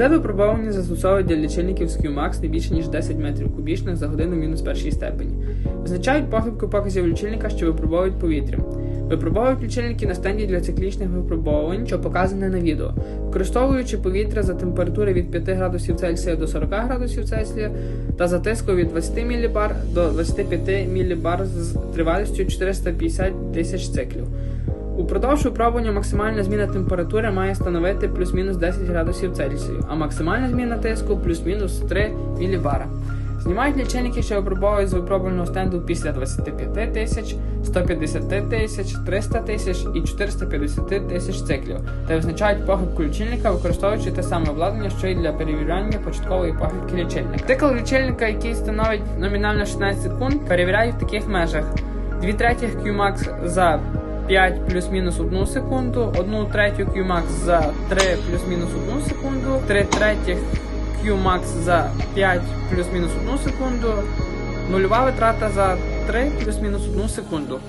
Це випробовування застосовують для лічильників з QMAX не більше ніж 10 метрів кубічних за годину мінус першій степені. Визначають похибку показів лічильника, що випробовують повітря. Випробовують лічильники на стенді для циклічних випробовувань, що показане на відео, використовуючи повітря за температури від 5 градусів Цельсія до 40 градусів Цельсія та за тиску від 20 мілібар до 25 мілібар з тривалістю 450 тисяч циклів. Упродовж випробування максимальна зміна температури має становити плюс-мінус 10 градусів Цельсію, а максимальна зміна тиску плюс-мінус 3 мілібара. Знімають лічильники, що випробовують з випробувального стенду після 25 тисяч, 150 тисяч, 300 тисяч і 450 тисяч циклів та визначають похибку лічильника, використовуючи те саме обладнання, що й для перевіряння початкової похибки лічильника. Цикл лічильника, який становить номінально 16 секунд, перевіряють в таких межах: 2 третіх QMAX за 5 плюс-мінус 1 секунду, 1 третю QMAX за 3 плюс-мінус 1 секунду, 3 третіх QMAX за 5 плюс-мінус 1 секунду, нульова витрата за 3 плюс-мінус 1 секунду.